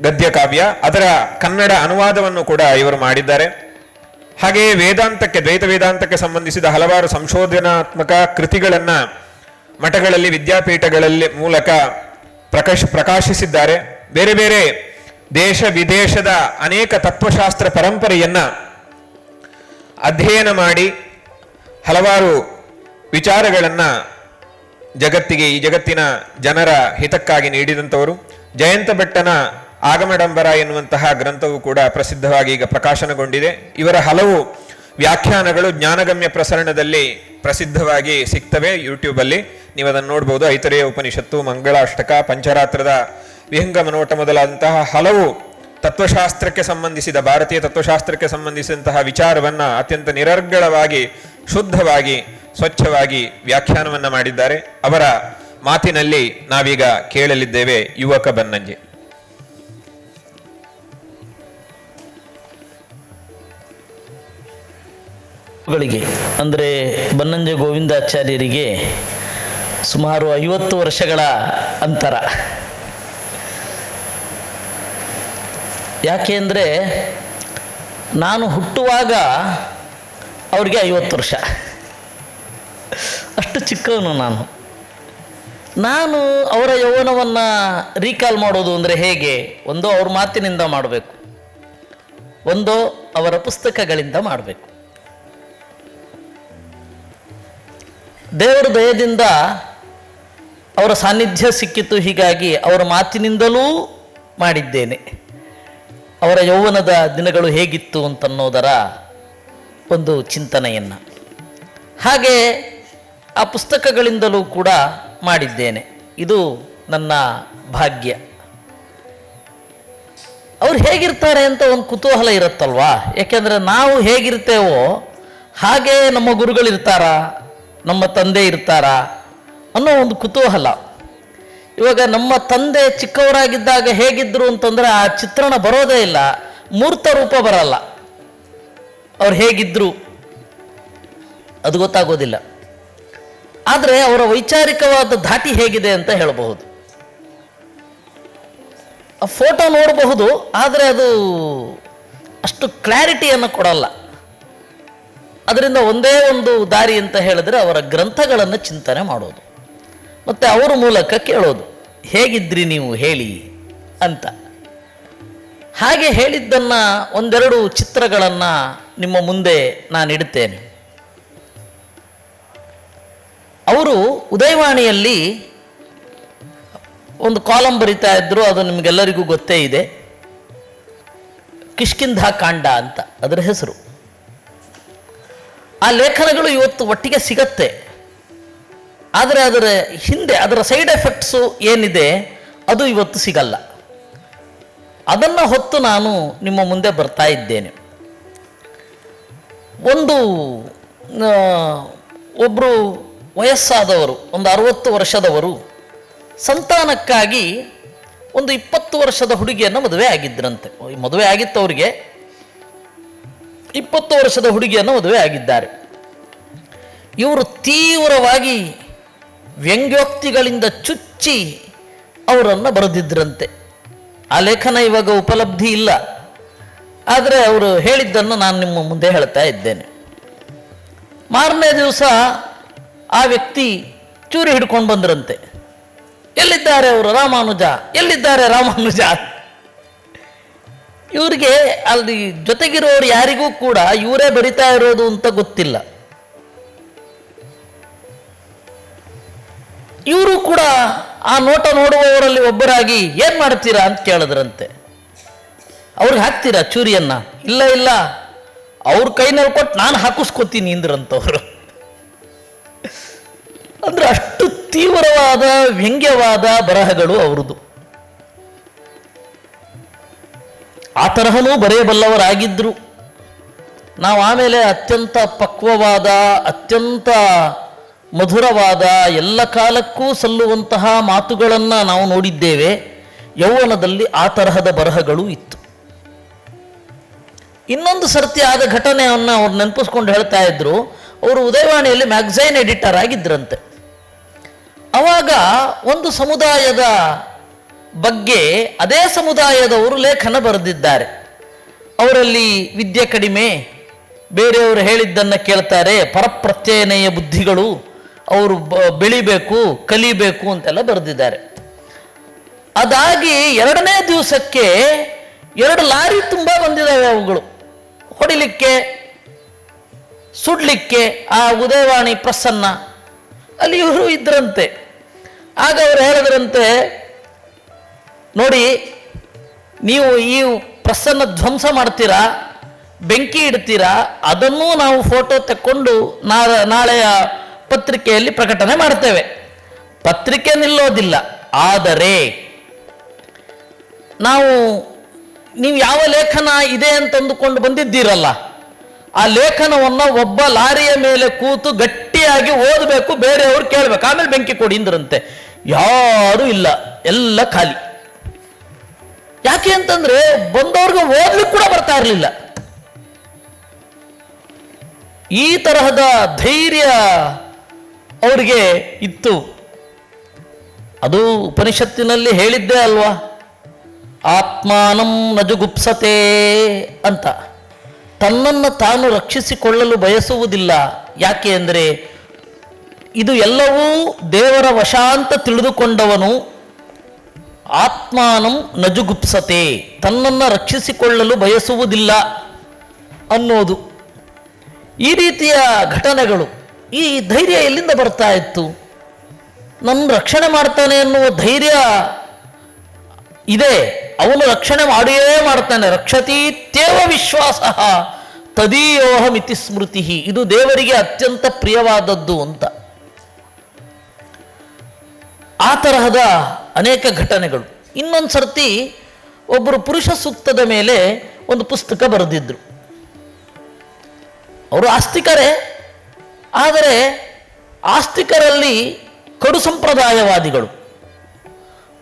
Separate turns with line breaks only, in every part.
ಗದ್ಯ ಕಾವ್ಯ ಅದರ ಕನ್ನಡ ಅನುವಾದವನ್ನು ಕೂಡ ಇವರು ಮಾಡಿದ್ದಾರೆ. ಹಾಗೆಯೇ ವೇದಾಂತಕ್ಕೆ, ದ್ವೈತ ವೇದಾಂತಕ್ಕೆ ಸಂಬಂಧಿಸಿದ ಹಲವಾರು ಸಂಶೋಧನಾತ್ಮಕ ಕೃತಿಗಳನ್ನು ಮಠಗಳಲ್ಲಿ, ವಿದ್ಯಾಪೀಠಗಳಲ್ಲಿ ಮೂಲಕ ಪ್ರಕಾಶ, ಪ್ರಕಾಶಿಸಿದ್ದಾರೆ. ಬೇರೆ ಬೇರೆ ದೇಶ ವಿದೇಶದ ಅನೇಕ ತತ್ವಶಾಸ್ತ್ರ ಪರಂಪರೆಯನ್ನ ಅಧ್ಯಯನ ಮಾಡಿ ಹಲವಾರು ವಿಚಾರಗಳನ್ನು ಜಗತ್ತಿಗೆ, ಈ ಜಗತ್ತಿನ ಜನರ ಹಿತಕ್ಕಾಗಿ ನೀಡಿದಂಥವರು. ಜಯಂತ ಭಟ್ಟನ ಆಗಮಡಂಬರ ಎನ್ನುವಂತಹ ಗ್ರಂಥವು ಕೂಡ ಪ್ರಸಿದ್ಧವಾಗಿ ಈಗ ಪ್ರಕಾಶನಗೊಂಡಿದೆ. ಇವರ ಹಲವು ವ್ಯಾಖ್ಯಾನಗಳು ಜ್ಞಾನಗಮ್ಯ ಪ್ರಸರಣದಲ್ಲಿ ಪ್ರಸಿದ್ಧವಾಗಿ ಸಿಗ್ತವೆ ಯೂಟ್ಯೂಬಲ್ಲಿ. ನೀವು ಅದನ್ನು ನೋಡ್ಬೋದು. ಐತರೇಯ ಉಪನಿಷತ್ತು, ಮಂಗಳಾಷ್ಟಕ, ಪಂಚರಾತ್ರದ ವಿಹಂಗ ಮನೋಟ ಮೊದಲಾದಂತಹ ಹಲವು ತತ್ವಶಾಸ್ತ್ರಕ್ಕೆ ಸಂಬಂಧಿಸಿದ, ಭಾರತೀಯ ತತ್ವಶಾಸ್ತ್ರಕ್ಕೆ ಸಂಬಂಧಿಸಿದಂತಹ ವಿಚಾರವನ್ನು ಅತ್ಯಂತ ನಿರರ್ಗಳವಾಗಿ, ಶುದ್ಧವಾಗಿ, ಸ್ವಚ್ಛವಾಗಿ ವ್ಯಾಖ್ಯಾನವನ್ನು ಮಾಡಿದ್ದಾರೆ. ಅವರ ಮಾತಿನಲ್ಲಿ ನಾವೀಗ ಕೇಳಲಿದ್ದೇವೆ, ಯುವಕ ಬನ್ನಂಜೆ.
ಗಳಿಗೆ ಅಂದರೆ ಬನ್ನಂಜೆ ಗೋವಿಂದಾಚಾರ್ಯರಿಗೆ ಸುಮಾರು ಐವತ್ತು ವರ್ಷಗಳ ಅಂತರ. ಯಾಕೆ ಅಂದರೆ ನಾನು ಹುಟ್ಟುವಾಗ ಅವ್ರಿಗೆ ಐವತ್ತು ವರ್ಷ. ಅಷ್ಟು ಚಿಕ್ಕವನು ನಾನು. ನಾನು ಅವರ ಯೌವನವನ್ನು ರೀಕಾಲ್ ಮಾಡೋದು ಅಂದರೆ ಹೇಗೆ? ಒಂದು ಅವ್ರ ಮಾತಿನಿಂದ ಮಾಡಬೇಕು. ಒಂದು ಅವರ ಪುಸ್ತಕಗಳಿಂದ ಮಾಡಬೇಕು. ದೇವರ ದಯದಿಂದ ಅವರ ಸಾನ್ನಿಧ್ಯ ಸಿಕ್ಕಿತು, ಹೀಗಾಗಿ ಅವರ ಮಾತಿನಿಂದಲೂ ಮಾಡಿದ್ದೇನೆ. ಅವರ ಯೌವನದ ದಿನಗಳು ಹೇಗಿತ್ತು ಅಂತನ್ನೋದರ ಒಂದು ಚಿಂತನೆಯನ್ನು. ಹಾಗೆ ಆ ಪುಸ್ತಕಗಳಿಂದಲೂ ಕೂಡ ಮಾಡಿದ್ದೇನೆ. ಇದು ನನ್ನ ಭಾಗ್ಯ. ಅವ್ರು ಹೇಗಿರ್ತಾರೆ ಅಂತ ಒಂದು ಕುತೂಹಲ ಇರುತ್ತಲ್ವಾ? ಯಾಕೆಂದರೆ ನಾವು ಹೇಗಿರ್ತೇವೋ ಹಾಗೇ ನಮ್ಮ ಗುರುಗಳಿರ್ತಾರ? ನಮ್ಮ ತಂದೆ ಇರ್ತಾರಾ ಅನ್ನೋ ಒಂದು ಕುತೂಹಲ. ಇವಾಗ ನಮ್ಮ ತಂದೆ ಚಿಕ್ಕವರಾಗಿದ್ದಾಗ ಹೇಗಿದ್ರು ಅಂತಂದ್ರೆ ಆ ಚಿತ್ರಣ ಬರೋದೇ ಇಲ್ಲ, ಮೂರ್ತ ರೂಪ ಬರಲ್ಲ. ಅವ್ರು ಹೇಗಿದ್ರು ಅದು ಗೊತ್ತಾಗೋದಿಲ್ಲ. ಆದರೆ ಅವರ ವೈಚಾರಿಕವಾದ ಧಾಟಿ ಹೇಗಿದೆ ಅಂತ ಹೇಳಬಹುದು. ಆ ಫೋಟೋ ನೋಡಬಹುದು, ಆದರೆ ಅದು ಅಷ್ಟು ಕ್ಲಾರಿಟಿಯನ್ನು ಕೊಡಲ್ಲ. ಅದರಿಂದ ಒಂದೇ ಒಂದು ದಾರಿ ಅಂತ ಹೇಳಿದ್ರೆ ಅವರ ಗ್ರಂಥಗಳನ್ನು ಚಿಂತನೆ ಮಾಡೋದು. ಮತ್ತು ಅವರ ಮೂಲಕ ಕೇಳೋದು, ಹೇಗಿದ್ರಿ ನೀವು ಹೇಳಿ ಅಂತ. ಹಾಗೆ ಹೇಳಿದ್ದನ್ನು ಒಂದೆರಡು ಚಿತ್ರಗಳನ್ನು ನಿಮ್ಮ ಮುಂದೆ ನಾನು ಇಡುತ್ತೇನೆ. ಅವರು ಉದಯವಾಣಿಯಲ್ಲಿ ಒಂದು ಕಾಲಂ ಬರಿತಾ ಇದ್ದರು ಅದು ನಿಮಗೆಲ್ಲರಿಗೂ ಗೊತ್ತೇ ಇದೆ. ಕಿಷ್ಕಿಂಧಾ ಕಾಂಡ ಅಂತ, ಅದರ ಹೆಸರು. ಆ ಲೇಖನಗಳು ಇವತ್ತು ಒಟ್ಟಿಗೆ ಸಿಗತ್ತೆ. ಆದರೆ ಅದರ ಹಿಂದೆ ಅದರ ಸೈಡ್ ಎಫೆಕ್ಟ್ಸು ಏನಿದೆ, ಅದು ಇವತ್ತು ಸಿಗಲ್ಲ. ಅದನ್ನು ಹೊತ್ತು ನಾನು ನಿಮ್ಮ ಮುಂದೆ ಬರ್ತಾ ಇದ್ದೇನೆ. ಒಂದು ಒಬ್ಬರು ವಯಸ್ಸಾದವರು, ಒಂದು ಅರವತ್ತು ವರ್ಷದವರು ಸಂತಾನಕ್ಕಾಗಿ ಒಂದು ಇಪ್ಪತ್ತು ವರ್ಷದ ಹುಡುಗಿಯನ್ನು ಮದುವೆ ಆಗಿದ್ದರಂತೆ ಮದುವೆ ಆಗಿತ್ತು ಅವರಿಗೆ ಇಪ್ಪತ್ತು ವರ್ಷದ ಹುಡುಗಿಯನ್ನು ಮದುವೆ ಆಗಿದ್ದಾರೆ. ಇವರು ತೀವ್ರವಾಗಿ ವ್ಯಂಗ್ಯೋಕ್ತಿಗಳಿಂದ ಚುಚ್ಚಿ ಅವರನ್ನು ಬರೆದಿದ್ದರಂತೆ ಆ ಲೇಖನ ಇವಾಗ ಉಪಲಬ್ಧಿ ಇಲ್ಲ. ಆದರೆ ಅವರು ಹೇಳಿದ್ದನ್ನು ನಾನು ನಿಮ್ಮ ಮುಂದೆ ಹೇಳ್ತಾ ಇದ್ದೇನೆ. ಮಾರನೇ ದಿವಸ ಆ ವ್ಯಕ್ತಿ ಚೂರಿ ಹಿಡ್ಕೊಂಡು ಬಂದ್ರಂತೆ. ಎಲ್ಲಿದ್ದಾರೆ ಅವರು ರಾಮಾನುಜ? ಎಲ್ಲಿದ್ದಾರೆ ರಾಮಾನುಜ? ಇವರಿಗೆ ಅಲ್ಲಿ ಜೊತೆಗಿರೋರು ಯಾರಿಗೂ ಕೂಡ ಇವರೇ ಬರಿತಾ ಇರೋದು ಅಂತ ಗೊತ್ತಿಲ್ಲ. ಇವರು ಕೂಡ ಆ ನೋಟ ನೋಡುವವರಲ್ಲಿ ಒಬ್ಬರಾಗಿ ಏನ್ ಮಾಡ್ತೀರಾ ಅಂತ ಕೇಳಿದ್ರಂತೆ. ಅವ್ರಿಗೆ ಹಾಕ್ತೀರಾ ಚೂರಿಯನ್ನ? ಇಲ್ಲ ಇಲ್ಲ. ಅವ್ರ ಕೈನಲ್ಲಿ ಕೊಟ್ಟು ನಾನು ಹಾಕಿಸ್ಕೊತೀನಿ ಇಂದ್ರಂತವ್ರು ಅಂದ್ರೆ ಅಷ್ಟು ತೀವ್ರವಾದ ವ್ಯಂಗ್ಯವಾದ ಬರಹಗಳು ಅವ್ರದ್ದು. ಆ ತರಹನೂ ಬರೆಯಬಲ್ಲವರಾಗಿದ್ದರು ನಾವು ಆಮೇಲೆ ಅತ್ಯಂತ ಪಕ್ವವಾದ, ಅತ್ಯಂತ ಮಧುರವಾದ, ಎಲ್ಲ ಕಾಲಕ್ಕೂ ಸಲ್ಲುವಂತಹ ಮಾತುಗಳನ್ನು ನಾವು ನೋಡಿದ್ದೇವೆ. ಯೌವನದಲ್ಲಿ ಆ ತರಹದ ಬರಹಗಳು ಇತ್ತು. ಇನ್ನೊಂದು ಸರ್ತಿ ಆದ ಘಟನೆಯನ್ನು ಅವ್ರು ನೆನಪಿಸ್ಕೊಂಡು ಹೇಳ್ತಾ ಇದ್ರು. ಅವರು ಉದಯವಾಣಿಯಲ್ಲಿ ಮ್ಯಾಗ್ಝೈನ್ ಎಡಿಟರ್ ಆಗಿದ್ದರಂತೆ ಅವಾಗ ಒಂದು ಸಮುದಾಯದ ಬಗ್ಗೆ ಅದೇ ಸಮುದಾಯದವರು ಲೇಖನ ಬರೆದಿದ್ದಾರೆ. ಅವರಲ್ಲಿ ವಿದ್ಯೆ ಕಡಿಮೆ, ಬೇರೆಯವರು ಹೇಳಿದ್ದನ್ನು ಕೇಳ್ತಾರೆ, ಪರಪ್ರತ್ಯಯನೆಯ ಬುದ್ಧಿಗಳು ಅವರು ಬೆಳಿಬೇಕು, ಕಲಿಬೇಕು ಅಂತೆಲ್ಲ ಬರೆದಿದ್ದಾರೆ. ಅದಾಗಿ ಎರಡನೇ ದಿವಸಕ್ಕೆ ಎರಡು ಲಾರಿ ತುಂಬ ಬಂದಿದ್ದಾವೆ ಅವುಗಳು. ಹೊಡಿಲಿಕ್ಕೆ, ಸುಡ್ಲಿಕ್ಕೆ, ಆ ಉದಯವಾಣಿ ಪ್ರಸನ್ನ, ಅಲ್ಲಿ ಇವರು ಇದ್ರಂತೆ. ಆಗ ಅವರು ಹೇಳಿದ್ರಂತೆ ನೋಡಿ, ನೀವು ಈ ಪ್ರಸನ್ನ ಧ್ವಂಸ ಮಾಡ್ತೀರಾ, ಬೆಂಕಿ ಇಡ್ತೀರಾ, ಅದನ್ನೂ ನಾವು ಫೋಟೋ ತಕ್ಕೊಂಡು ನಾ- ನಾಳೆಯ ಪತ್ರಿಕೆಯಲ್ಲಿ ಪ್ರಕಟಣೆ ಮಾಡ್ತೇವೆ. ಪತ್ರಿಕೆ ನಿಲ್ಲೋದಿಲ್ಲ, ಆದರೆ ನಾವು, ನೀವು ಯಾವ ಲೇಖನ ಇದೆ ಅಂತ ಅಂದುಕೊಂಡು ಬಂದಿದ್ದೀರಲ್ಲ, ಆ ಲೇಖನವನ್ನು ಒಬ್ಬ ಲಾರಿಯ ಮೇಲೆ ಕೂತು ಗಟ್ಟಿಯಾಗಿ ಓದಬೇಕು, ಬೇರೆಯವರು ಕೇಳಬೇಕು. ಆಮೇಲೆ ಬೆಂಕಿ ಕೊಡಿ ಇಂದ್ರಂತೆ ಯಾರೂ ಇಲ್ಲ, ಎಲ್ಲ ಖಾಲಿ. ಯಾಕೆ ಅಂತಂದ್ರೆ ಬಂದವ್ರಿಗೆ ಓದ್ಲಿಕ್ಕೆ ಕೂಡ ಬರ್ತಾ ಇರಲಿಲ್ಲ. ಈ ತರಹದ ಧೈರ್ಯ ಅವರಿಗೆ ಇತ್ತು. ಅದು ಉಪನಿಷತ್ತಿನಲ್ಲಿ ಹೇಳಿದ್ದೆ ಅಲ್ವಾ? ಆತ್ಮಾನಂ ನಜುಗುಪ್ಸತೆ ಅಂತ. ತನ್ನನ್ನು ತಾನು ರಕ್ಷಿಸಿಕೊಳ್ಳಲು ಬಯಸುವುದಿಲ್ಲ. ಯಾಕೆ ಅಂದರೆ ಇದು ಎಲ್ಲವೂ ದೇವರ ವಶ ಅಂತ ತಿಳಿದುಕೊಂಡವನು ಆತ್ಮಾನಂ ನಜುಗುಪ್ಸತೆ, ತನ್ನನ್ನು ರಕ್ಷಿಸಿಕೊಳ್ಳಲು ಬಯಸುವುದಿಲ್ಲ ಅನ್ನೋದು. ಈ ರೀತಿಯ ಘಟನೆಗಳು ಈ ಧೈರ್ಯ ಎಲ್ಲಿಂದ ಬರ್ತಾ ಇತ್ತು? ನನ್ನ ರಕ್ಷಣೆ ಮಾಡ್ತಾನೆ ಅನ್ನುವ ಧೈರ್ಯ ಇದೆ. ಅವನು ರಕ್ಷಣೆ ಮಾಡಿಯೇ ಮಾಡ್ತಾನೆ. ರಕ್ಷತೀತ್ಯೇವ ವಿಶ್ವಾಸ ತದೀಯೋಹಮಿತಿ ಸ್ಮೃತಿ. ಇದು ದೇವರಿಗೆ ಅತ್ಯಂತ ಪ್ರಿಯವಾದದ್ದು ಅಂತ. ಆ ತರಹದ ಅನೇಕ ಘಟನೆಗಳು. ಇನ್ನೊಂದು ಸರ್ತಿ ಒಬ್ಬರು ಪುರುಷ ಸೂಕ್ತದ ಮೇಲೆ ಒಂದು ಪುಸ್ತಕ ಬರೆದಿದ್ರು. ಅವರು ಆಸ್ತಿಕರೇ, ಆದರೆ ಆಸ್ತಿಕರಲ್ಲಿ ಕಡು ಸಂಪ್ರದಾಯವಾದಿಗಳು.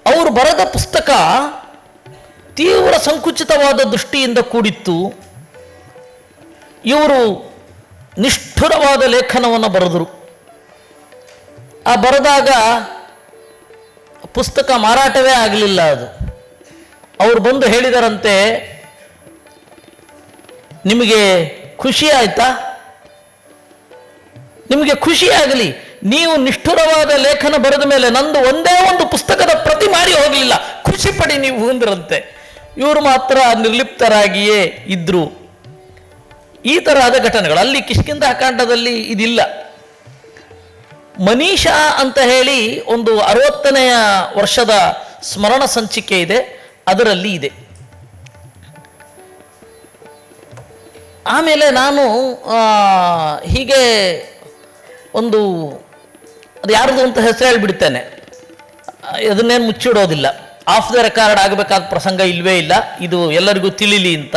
ಅವರು ಬರೆದ ಪುಸ್ತಕ ತೀವ್ರ ಸಂಕುಚಿತವಾದ ದೃಷ್ಟಿಯಿಂದ ಕೂಡಿತ್ತು. ಇವರು ನಿಷ್ಠುರವಾದ ಲೇಖನವನ್ನು ಬರೆದರು. ಆ ಬರೆದಾಗ ಪುಸ್ತಕ ಮಾರಾಟವೇ ಆಗಲಿಲ್ಲ ಅದು. ಅವರು ಬಂದು ಹೇಳಿದರಂತೆ, ನಿಮಗೆ ಖುಷಿ ಆಯ್ತಾ? ನಿಮಗೆ ಖುಷಿ ಆಗಲಿ. ನೀವು ನಿಷ್ಠುರವಾದ ಲೇಖನ ಬರೆದ ಮೇಲೆ ನಂದು ಒಂದೇ ಒಂದು ಪುಸ್ತಕದ ಪ್ರತಿ ಮಾಡಿ ಹೋಗಲಿಲ್ಲ. ಖುಷಿ ಪಡಿ ನೀವು ಅಂದ್ರಂತೆ. ಇವರು ಮಾತ್ರ ನಿರ್ಲಿಪ್ತರಾಗಿಯೇ ಇದ್ರು. ಈ ತರಹದ ಘಟನೆಗಳು ಅಲ್ಲಿ ಕಿಷ್ಕಿಂದ ಕಾಂಡದಲ್ಲಿ ಇದಿಲ್ಲ. ಮನೀಷಾ ಅಂತ ಹೇಳಿ ಒಂದು ಅರವತ್ತನೆಯ ವರ್ಷದ ಸ್ಮರಣ ಸಂಚಿಕೆ ಇದೆ. ಅದರಲ್ಲಿ ಇದೆ. ಆಮೇಲೆ ನಾನು ಹೀಗೆ ಒಂದು, ಅದು ಯಾರ್ದು ಅಂತ ಹೆಸರು ಹೇಳಿಬಿಡ್ತೇನೆ. ಅದನ್ನೇನು ಮುಚ್ಚಿಡೋದಿಲ್ಲ. ಆಫ್ ದ ರೆಕಾರ್ಡ್ ಆಗಬೇಕಾದ ಪ್ರಸಂಗ ಇಲ್ಲವೇ ಇಲ್ಲ. ಇದು ಎಲ್ಲರಿಗೂ ತಿಳಿಲಿ ಅಂತ.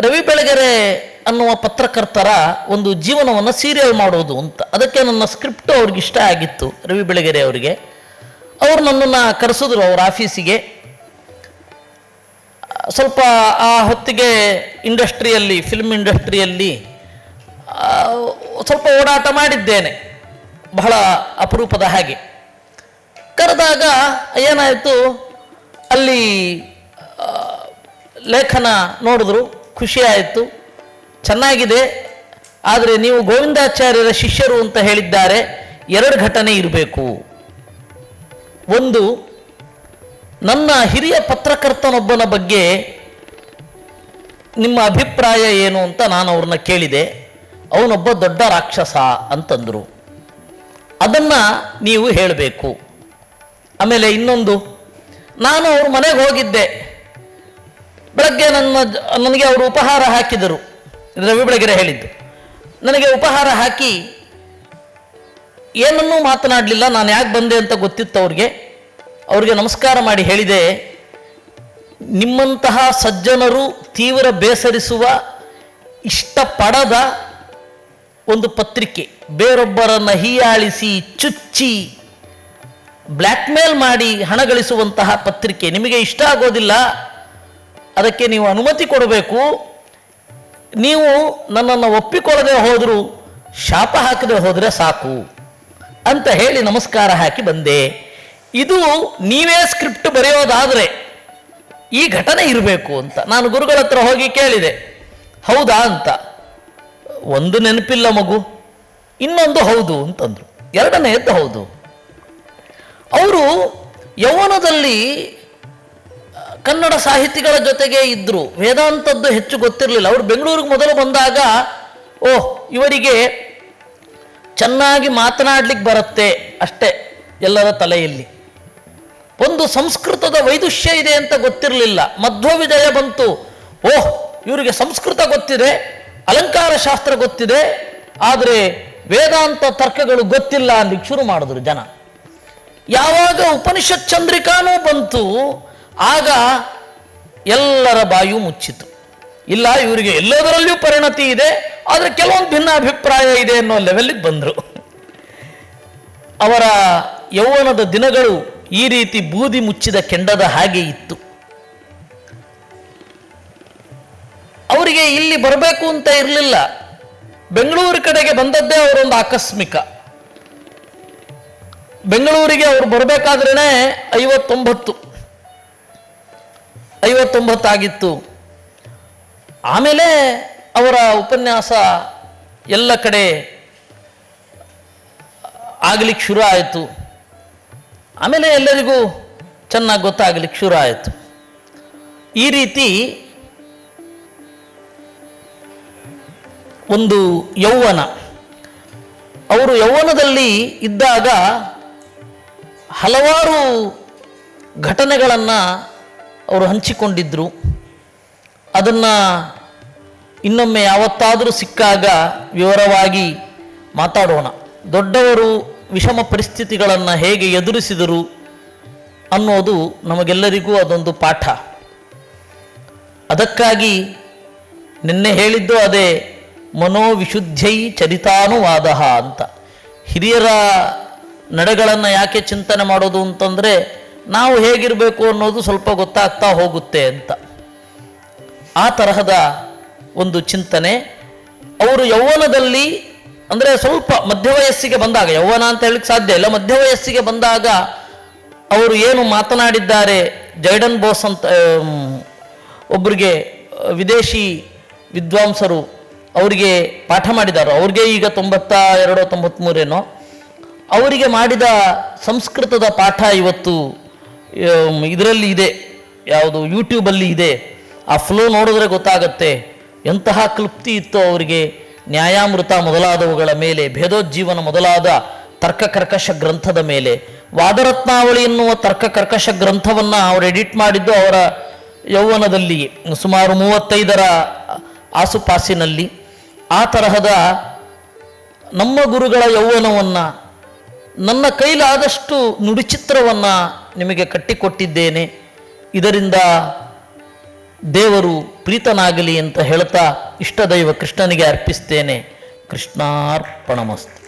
ರವಿ ಬೆಳಗೆರೆ ಅನ್ನುವ ಪತ್ರಕರ್ತರ ಒಂದು ಜೀವನವನ್ನು ಸೀರಿಯಲ್ ಮಾಡೋದು ಅಂತ. ಅದಕ್ಕೆ ನನ್ನ ಸ್ಕ್ರಿಪ್ಟ್ ಅವ್ರಿಗೆ ಇಷ್ಟ ಆಗಿತ್ತು, ರವಿ ಬೆಳಗೆರೆ ಅವರಿಗೆ. ಅವರು ನನ್ನನ್ನು ಕರೆಸಿದ್ರು ಅವ್ರ ಆಫೀಸಿಗೆ ಸ್ವಲ್ಪ ಆ ಹೊತ್ತಿಗೆ ಇಂಡಸ್ಟ್ರಿಯಲ್ಲಿ ಫಿಲ್ಮ್ ಇಂಡಸ್ಟ್ರಿಯಲ್ಲಿ ಸ್ವಲ್ಪ ಓಡಾಟ ಮಾಡಿದ್ದೇನೆ, ಬಹಳ ಅಪರೂಪದ ಹಾಗೆ. ಕರೆದಾಗ ಏನಾಯಿತು, ಅಲ್ಲಿ ಲೇಖನ ನೋಡಿದ್ರು, ಖುಷಿ ಆಯಿತು. ಚೆನ್ನಾಗಿದೆ, ಆದರೆ ನೀವು ಗೋವಿಂದಾಚಾರ್ಯರ ಶಿಷ್ಯರು ಅಂತ ಹೇಳಿದ್ದಾರೆ, ಎರಡು ಘಟನೆ ಇರಬೇಕು. ಒಂದು, ನನ್ನ ಹಿರಿಯ ಪತ್ರಕರ್ತನೊಬ್ಬನ ಬಗ್ಗೆ ನಿಮ್ಮ ಅಭಿಪ್ರಾಯ ಏನು ಅಂತ ನಾನು ಅವ್ರನ್ನ ಕೇಳಿದೆ. ಅವನೊಬ್ಬ ದೊಡ್ಡ ರಾಕ್ಷಸ ಅಂತಂದರು. ಅದನ್ನು ನೀವು ಹೇಳಬೇಕು. ಆಮೇಲೆ ಇನ್ನೊಂದು, ನಾನು ಅವ್ರ ಮನೆಗೆ ಹೋಗಿದ್ದೆ. ಬೆಳಗ್ಗೆ ನನ್ನ, ನನಗೆ ಅವರು ಉಪಹಾರ ಹಾಕಿದರು. ರವಿ ಬೆಳಗೆರೆ ಹೇಳಿದ್ದು. ನನಗೆ ಉಪಹಾರ ಹಾಕಿ ಏನನ್ನೂ ಮಾತನಾಡಲಿಲ್ಲ, ನಾನು ಯಾಕೆ ಬಂದೆ ಅಂತ ಗೊತ್ತಿತ್ತು ಅವ್ರಿಗೆ. ಅವ್ರಿಗೆ ನಮಸ್ಕಾರ ಮಾಡಿ ಹೇಳಿದೆ, ನಿಮ್ಮಂತಹ ಸಜ್ಜನರು ತೀವ್ರ ಬೇಸರಿಸುವ, ಇಷ್ಟಪಡದ ಒಂದು ಪತ್ರಿಕೆ, ಬೇರೊಬ್ಬರನ್ನು ಹೀಯಾಳಿಸಿ, ಚುಚ್ಚಿ, ಬ್ಲ್ಯಾಕ್ಮೇಲ್ ಮಾಡಿ ಹಣ ಗಳಿಸುವಂತಹ ಪತ್ರಿಕೆ, ನಿಮಗೆ ಇಷ್ಟ ಆಗೋದಿಲ್ಲ, ಅದಕ್ಕೆ ನೀವು ಅನುಮತಿ ಕೊಡಬೇಕು ನೀವು ನನ್ನನ್ನು ಒಪ್ಪಿಕೊಳ್ಳದೆ ಹೋದರೂ, ಶಾಪ ಹಾಕದೆ ಹೋದರೆ ಸಾಕು ಅಂತ ಹೇಳಿ ನಮಸ್ಕಾರ ಹಾಕಿ ಬಂದೆ. ಇದು ನೀವೇ ಸ್ಕ್ರಿಪ್ಟ್ ಬರೆಯೋದಾದರೆ ಈ ಘಟನೆ ಇರಬೇಕು ಅಂತ. ನಾನು ಗುರುಗಳ ಹತ್ರ ಹೋಗಿ ಕೇಳಿದೆ, ಹೌದಾ? ಅಂತ. ಒಂದು ನೆನಪಿಲ್ಲ ಮಗು, ಇನ್ನೊಂದು ಹೌದು ಅಂತಂದ್ರು. ಎರಡನೆಯದ್ದು ಹೌದು. ಅವರು ಯೌವನದಲ್ಲಿ ಕನ್ನಡ ಸಾಹಿತಿಗಳ ಜೊತೆಗೆ ಇದ್ರು. ವೇದಾಂತದ್ದು ಹೆಚ್ಚು ಗೊತ್ತಿರಲಿಲ್ಲ. ಅವರು ಬೆಂಗಳೂರಿಗೆ ಮೊದಲು ಬಂದಾಗ ಓಹ್ ಇವರಿಗೆ ಚೆನ್ನಾಗಿ ಮಾತನಾಡ್ಲಿಕ್ಕೆ ಬರುತ್ತೆ ಅಷ್ಟೇ ಎಲ್ಲರ ತಲೆಯಲ್ಲಿ. ಒಂದು ಸಂಸ್ಕೃತದ ವೈದುಷ್ಯ ಇದೆ ಅಂತ ಗೊತ್ತಿರಲಿಲ್ಲ. ಮಧ್ವ ವಿಜಯ ಬಂತು. ಓಹ್ ಇವರಿಗೆ ಸಂಸ್ಕೃತ ಗೊತ್ತಿದೆ, ಅಲಂಕಾರ ಶಾಸ್ತ್ರ ಗೊತ್ತಿದೆ, ಆದರೆ ವೇದಾಂತ ತರ್ಕಗಳು ಗೊತ್ತಿಲ್ಲ ಅಲ್ಲಿ ಶುರು ಮಾಡಿದ್ರು ಜನ. ಯಾವಾಗ ಉಪನಿಷತ್ ಚಂದ್ರಿಕಾನೂ ಬಂತು ಆಗ ಎಲ್ಲರ ಬಾಯು ಮುಚ್ಚಿತು. ಇಲ್ಲ, ಇವರಿಗೆ ಎಲ್ಲದರಲ್ಲಿಯೂ ಪರಿಣತಿ ಇದೆ, ಆದರೆ ಕೆಲವೊಂದು ಭಿನ್ನ ಅಭಿಪ್ರಾಯ ಇದೆ ಅನ್ನೋ ಲೆವೆಲ್ಲಿಗೆ ಬಂದರು. ಅವರ ಯೌವನದ ದಿನಗಳು ಈ ರೀತಿ ಬೂದಿ ಮುಚ್ಚಿದ ಕೆಂಡದ ಹಾಗೆ ಇತ್ತು. ಅವರಿಗೆ ಇಲ್ಲಿ ಬರಬೇಕು ಅಂತ ಇರಲಿಲ್ಲ. ಬೆಂಗಳೂರು ಕಡೆಗೆ ಬಂದದ್ದೇ ಅವರೊಂದು ಆಕಸ್ಮಿಕ. ಬೆಂಗಳೂರಿಗೆ ಅವರು ಬರಬೇಕಾದ್ರೇ ಐವತ್ತೊಂಬತ್ತು. ಐವತ್ತೊಂಬತ್ತಾಗಿತ್ತು. ಆಮೇಲೆ ಅವರ ಉಪನ್ಯಾಸ ಎಲ್ಲ ಕಡೆ ಆಗಲಿಕ್ಕೆ ಶುರು ಆಯಿತು. ಆಮೇಲೆ ಎಲ್ಲರಿಗೂ ಚೆನ್ನಾಗಿ ಗೊತ್ತಾಗಲಿಕ್ಕೆ ಶುರು ಆಯಿತು. ಈ ರೀತಿ ಒಂದು ಯೌವನ, ಅವರು ಯೌವನದಲ್ಲಿ ಇದ್ದಾಗ ಹಲವಾರು ಘಟನೆಗಳನ್ನು ಅವರು ಹಂಚಿಕೊಂಡಿದ್ದರು ಅದನ್ನು ಇನ್ನೊಮ್ಮೆ ಯಾವತ್ತಾದರೂ ಸಿಕ್ಕಾಗ ವಿವರವಾಗಿ ಮಾತಾಡೋಣ. ದೊಡ್ಡವರು ವಿಷಮ ಪರಿಸ್ಥಿತಿಗಳನ್ನು ಹೇಗೆ ಎದುರಿಸಿದರು ಅನ್ನೋದು ನಮಗೆಲ್ಲರಿಗೂ ಅದೊಂದು ಪಾಠ. ಅದಕ್ಕಾಗಿ ನಿನ್ನೆ ಹೇಳಿದ್ದು ಅದೇ ಮನೋವಿಶುದ್ಧೈ ಚರಿತಾನುವಾದ ಅಂತ. ಹಿರಿಯರ ನಡೆಗಳನ್ನು ಯಾಕೆ ಚಿಂತನೆ ಮಾಡೋದು ಅಂತಂದರೆ ನಾವು ಹೇಗಿರಬೇಕು ಅನ್ನೋದು ಸ್ವಲ್ಪ ಗೊತ್ತಾಗ್ತಾ ಹೋಗುತ್ತೆ ಅಂತ. ಆ ತರಹದ ಒಂದು ಚಿಂತನೆ ಅವರು ಯೌವನದಲ್ಲಿ ಅಂದರೆ ಸ್ವಲ್ಪ ಮಧ್ಯ ವಯಸ್ಸಿಗೆ ಬಂದಾಗ, ಯೌವನ ಅಂತ ಹೇಳಕ್ಕೆ ಸಾಧ್ಯ ಇಲ್ಲ ಮಧ್ಯ ವಯಸ್ಸಿಗೆ ಬಂದಾಗ ಅವರು ಏನು ಮಾತನಾಡಿದ್ದಾರೆ, ಜೈಡನ್ ಬೋಸ್ ಅಂತ ಒಬ್ಬರಿಗೆ ವಿದೇಶಿ ವಿದ್ವಾಂಸರು ಅವರಿಗೆ ಪಾಠ ಮಾಡಿದ್ದಾರೆ ಅವ್ರಿಗೆ ಈಗ ತೊಂಬತ್ತ ಎರಡೋ ತೊಂಬತ್ತ್ಮೂರೇನೋ ಅವರಿಗೆ ಮಾಡಿದ ಸಂಸ್ಕೃತದ ಪಾಠ ಇವತ್ತು ಇದರಲ್ಲಿ ಇದೆ. ಯಾವುದು, ಯೂಟ್ಯೂಬಲ್ಲಿ ಇದೆ. ಆ ಫ್ಲೋ ನೋಡಿದ್ರೆ ಗೊತ್ತಾಗತ್ತೆ. ಎಂತಹ ಕ್ಲುಪ್ತಿ ಇತ್ತು ಅವರಿಗೆ. ನ್ಯಾಯಾಮೃತ ಮೊದಲಾದವುಗಳ ಮೇಲೆ, ಭೇದೋಜ್ಜೀವನ ಮೊದಲಾದ ತರ್ಕ ಕರ್ಕಶ ಗ್ರಂಥದ ಮೇಲೆ. ವಾದರತ್ನಾವಳಿ ಎನ್ನುವ ತರ್ಕ ಕರ್ಕಶ ಗ್ರಂಥವನ್ನು ಅವರು ಎಡಿಟ್ ಮಾಡಿದ್ದು ಅವರ ಯೌವನದಲ್ಲಿ, ಸುಮಾರು ಮೂವತ್ತೈದರ ಆಸುಪಾಸಿನಲ್ಲಿ. ಆ ತರಹದ ನಮ್ಮ ಗುರುಗಳ ಯೌವನವನ್ನು, ನನ್ನ ಕೈಲಾದಷ್ಟು ನುಡಿಚಿತ್ರವನ್ನು ನಿಮಗೆ ಕಟ್ಟಿಕೊಟ್ಟಿದ್ದೇನೆ. ಇದರಿಂದ ದೇವರು ಪ್ರೀತನಾಗಲಿ ಅಂತ ಹೇಳ್ತಾ ಇಷ್ಟದೈವ ಕೃಷ್ಣನಿಗೆ ಅರ್ಪಿಸ್ತೇನೆ. ಕೃಷ್ಣಾರ್ಪಣಮಸ್ತು.